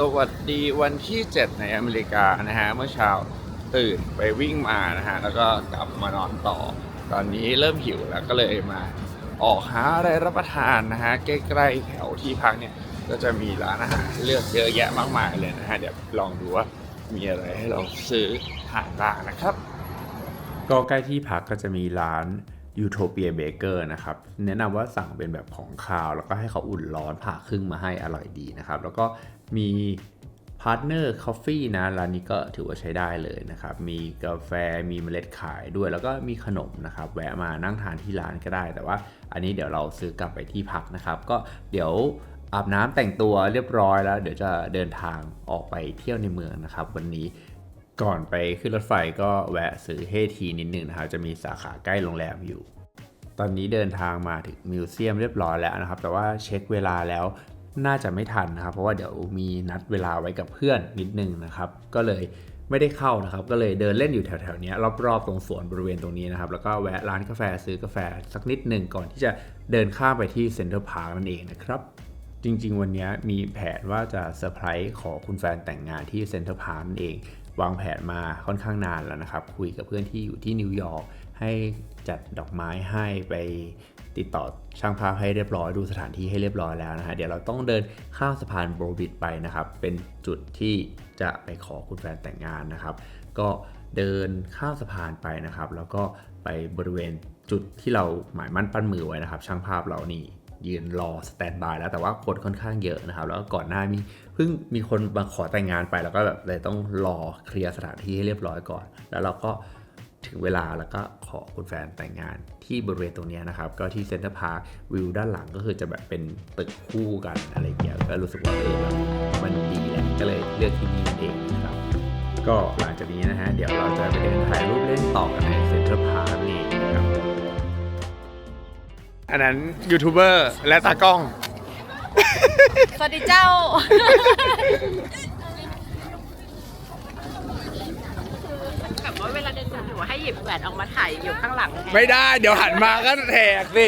สวัสดีวันที่ 7 ในอเมริกานะฮะ เมื่อเช้าตื่นไปวิ่งมานะฮะ แล้วก็กลับมานอนต่อ ตอนนี้เริ่มหิวแล้วก็เลยมาออกหาอะไรรับประทานนะฮะ ใกล้ๆแถวที่พักเนี่ย ก็จะมีร้านอาหารเลือกเยอะแยะมากมายเลยนะฮะ เดี๋ยวลองดูว่ามีอะไรให้เราซื้อทานบ้างนะครับ ก็ใกล้ที่พักก็จะมีร้าน ยูโทเปียเบเกอร์นะครับ แนะนำว่าสั่งเป็นแบบของคาว แล้วก็ให้เขาอุ่นร้อนผ่าครึ่งมาให้อร่อยดีนะครับ แล้วก็มีพาร์ทเนอร์คอฟฟี่นะร้านนี้ก็ถือว่าใช้ได้เลยนะครับ มีกาแฟมีเมล็ดขายด้วย แล้วก็มีขนมนะครับ แวะมานั่งทานที่ร้านก็ได้ แต่ว่าอันนี้เดี๋ยวเราซื้อกลับไปที่พักนะครับ ก็เดี๋ยวอาบน้ำแต่งตัวเรียบร้อยแล้ว เดี๋ยวจะเดินทางออกไปเที่ยวในเมืองนะครับ วันนี้ ก่อนไปขึ้นรถไฟก็แวะซื้อเฮทีนิดหนึ่งนะครับ จะมีสาขาใกล้โรงแรมอยู่ ตอนนี้เดินทางมาถึงมิวเซียมเรียบร้อยแล้วนะครับ แต่ว่าเช็คเวลาแล้วน่าจะไม่ทันนะครับ เพราะว่าเดี๋ยวมีนัดเวลาไว้กับเพื่อนนิดนึงนะครับ ก็เลยไม่ได้เข้านะครับ ก็เลยเดินเล่นอยู่แถวๆนี้รอบๆตรงสวนบริเวณตรงนี้นะครับ แล้วก็แวะร้านกาแฟซื้อกาแฟสักนิดหนึ่งก่อนที่จะเดินข้ามไปที่เซ็นทรัลพาร์คนั่นเองนะครับจริงๆ วันนี้มีแผนว่าจะเซอร์ไพรส์ขอคุณแฟนแต่งงานที่เซ็นทรัลพาร์คนั่นเอง วางแผนมาค่อนข้างนานแล้วนะครับ คุยกับเพื่อนที่อยู่ที่นิวยอร์กให้จัดดอกไม้ให้ไปติดต่อช่างภาพให้เรียบร้อยดูสถานที่ให้เรียบร้อยแล้วนะฮะเดี๋ยวเราต้องเดินข้ามสะพานโบรบิดไปนะครับ เป็นจุดที่จะไปขอคุณแฟนแต่งงานนะครับ ก็เดินข้ามสะพานไปนะครับ แล้วก็ไปบริเวณจุดที่เราหมายมั่นปั้นมือไว้นะครับ ช่างภาพเรานี่ ยืนรอสแตนบายแล้วแต่ว่าคนค่อนข้างเยอะนะครับ แล้วก็ก่อนหน้ามีเพิ่งมีคนมาขอแต่งงานไปแล้วก็แบบเลยต้องรอเคลียร์สถานที่ให้เรียบร้อยก่อน แล้วเราก็ถึงเวลาแล้วก็ขอคุณแฟนแต่งงานที่บริเวณตรงนี้นะครับ ก็ที่เซ็นทรัลพาร์ควิวด้านหลังก็คือจะแบบเป็นตึกคู่กันอะไรอย่างเงี้ยก็รู้สึกว่าเออแบบมันดีแหละก็เลยเลือกที่นี่เองนะครับก็หลังจากนี้นะฮะเดี๋ยวเราจะไปเดินถ่ายรูปเล่นต่อกันในเซ็นทรัลพาร์คนี่นะครับ อันนั้นยูทูบเบอร์และตากล้อง สวัสดีเจ้า แบบว่าเวลาเดินถือว่าให้หยิบแหวนออกมาถ่ายอยู่ข้างหลังแทนไม่ได้เดี๋ยวหันมาก็แทกสิ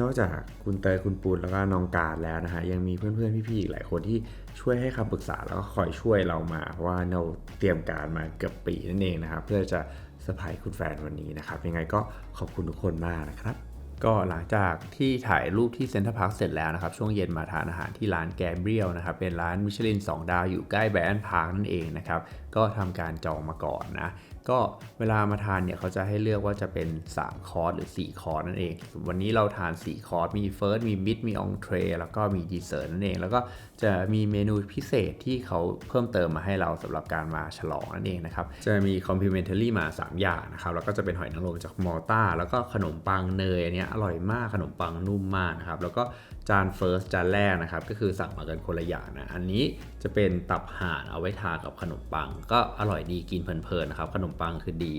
นอกจากคุณเตยคุณปูนแล้วก็น้องการแล้วนะฮะยังมีเพื่อนๆพี่ๆอีกหลายคนที่ช่วยให้คำปรึกษาแล้วก็คอยช่วยเรามา เพราะว่าเราเตรียมการมาเกือบปีนั่นเองนะครับ เพื่อจะเซอร์ไพรส์คุณแฟนวันนี้นะครับ ยังไงก็ขอบคุณทุกคนมากนะครับ ก็หลังจากที่ถ่ายรูปที่เซ็นทรัลพาร์คเสร็จแล้วนะครับ ช่วงเย็นมาทานอาหารที่ร้านแกมเบรียลนะครับ เป็นร้านมิชลิน 2 ดาวอยู่ใกล้แบรนด์พาร์คนั่นเองนะครับ ก็ทำการจองมาก่อนนะ ก็เวลามาทานเนี่ยเขาจะให้เลือกว่าจะเป็น 3 คอร์สหรือ 4 คอร์สนั่นเอง วันนี้เราทาน 4 คอร์ส มีเฟิร์สมีมิดมีองเทรแล้วก็มีดีเซอร์นั่นเอง แล้วก็จะมีเมนูพิเศษที่เขาเพิ่มเติมมาให้เราสำหรับการมาฉลองนั่นเองนะครับ จะมี complimentary มา 3 อย่างนะครับ แล้วก็จะเป็นหอยนางรมจากมอลตาแล้วก็ขนมปังเนยอันนี้ยอร่อยมากขนมปังนุ่มมากนะครับแล้วก็จานเฟิร์สจานแรกนะครับก็คือสั่งมากันคนละอย่างนะอันนี้จะเป็นตับห่านเอาไว้ทากับขนมปัง ก็อร่อยดีกินเพลินๆนะครับขนมปังคือดี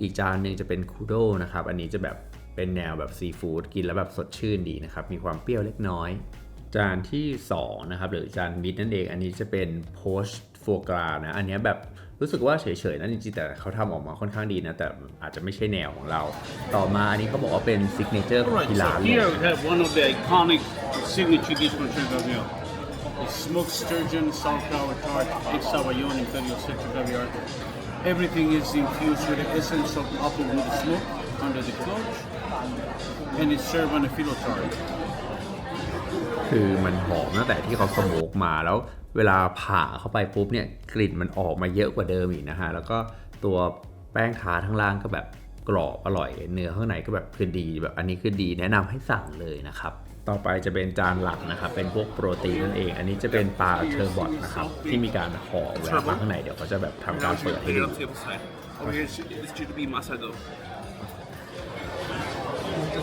อีกจานหนึ่งจะเป็นคูโดนะครับอันนี้จะแบบเป็นแนวแบบซีฟู้ดกินแล้วแบบสดชื่นดีนะครับมีความเปรี้ยวเล็กน้อย จานที่2นะครับหรือจานมิดนั่นเองอันนี้จะเป็นโพชฟัวกรานะอันนี้แบบ รู้สึกว่าเฉยๆนะจริงๆแต่เขาทำออกมาค่อนข้างดีนะ แต่อาจจะไม่ใช่แนวของเรา ต่อมาอันนี้เขาบอกว่าเป็นซิกเนเจอร์ของ Alright, ที่ร้าน so เลย here we have one of the iconic signature dish from Chef Gabriel. The smoked sturgeon, sauerkraut tart, egg sabayon, imperial citric caviar. Everything is infused with the essence of applewood smoke under the cloche, and it's served on a filo tart. คือมันหอมตั้งแต่ที่เขาสโมกมาแล้ว เวลาผ่าเข้าไปปุ๊บเนี่ยกลิ่นมันออกมาเยอะกว่าเดิมอีกนะฮะแล้วก็ตัวแป้งทาทั้งล่างก็แบบกรอบอร่อย เนื้อข้างในก็แบบคือดีแบบอันนี้คือดีแนะนำให้สั่งเลยนะครับต่อไปจะเป็นจานหลักนะครับ เป็นพวกโปรตีนนั่นเอง อันนี้จะเป็นปลาเทอร์บอทนะครับ ที่มีการห่อแหวนมาข้างในเดี๋ยวเขาจะแบบทำการเปิดให้ดู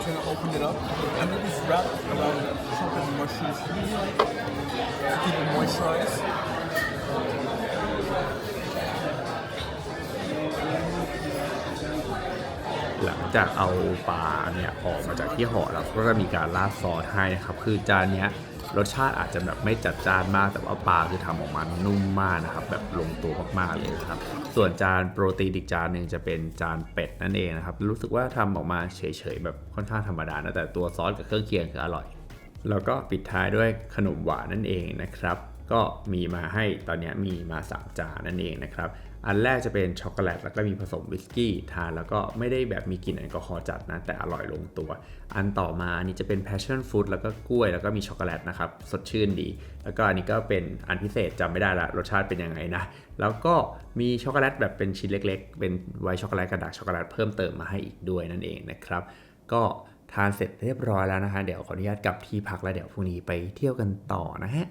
just gonna open it up. And it is wrapped around chocolate mushrooms to keep it moisturized. หลังจากเอาปลาเนี่ยออกมาจากที่ห่อแล้วก็จะมีการราดซอสให้นะครับ คือจานเนี้ย รสชาติอาจจะแบบไม่จัดจ้านมากแต่ว่าปลาคือทำออกมานุ่มมากนะครับ แบบลงตัวมากๆเลยครับ ส่วนจานโปรตีนอีกจานหนึ่งจะเป็นจานเป็ดนั่นเองนะครับ รู้สึกว่าทำออกมาเฉยๆแบบค่อนข้างธรรมดานะแต่ตัวซอสกับเครื่องเคียงคืออร่อย แล้วก็ปิดท้ายด้วยขนมหวานนั่นเองนะครับ ก็มีมาให้ตอนนี้มีมา3จานนั่นเองนะครับ อันแรกจะเป็นช็อกโกแลตแล้วก็มีผสมวิสกี้ทานแล้วก็ไม่ได้แบบมีกลิ่นแอลกอฮอล์จัดนะ แต่อร่อยลงตัว อันต่อมาอันนี้จะเป็น passion fruit แล้วก็กล้วยแล้วก็มีช็อกโกแลตนะครับ สดชื่นดี แล้วก็อันนี้ก็เป็นอันพิเศษจำไม่ได้ละรสชาติเป็นยังไงนะ แล้วก็มีช็อกโกแลตแบบเป็นชิ้นเล็ก ๆ เป็นไวท์ช็อกโกแลตกระดาษช็อกโกแลตเพิ่มเติมมาให้อีกด้วยนั่นเองนะครับ ก็ทานเสร็จเรียบร้อยแล้วนะคะเดี๋ยวขออนุญาตกลับที่พักแล้วเดี๋ยวพรุ่งนี้ไปเที่ยวกันต่อนะฮะ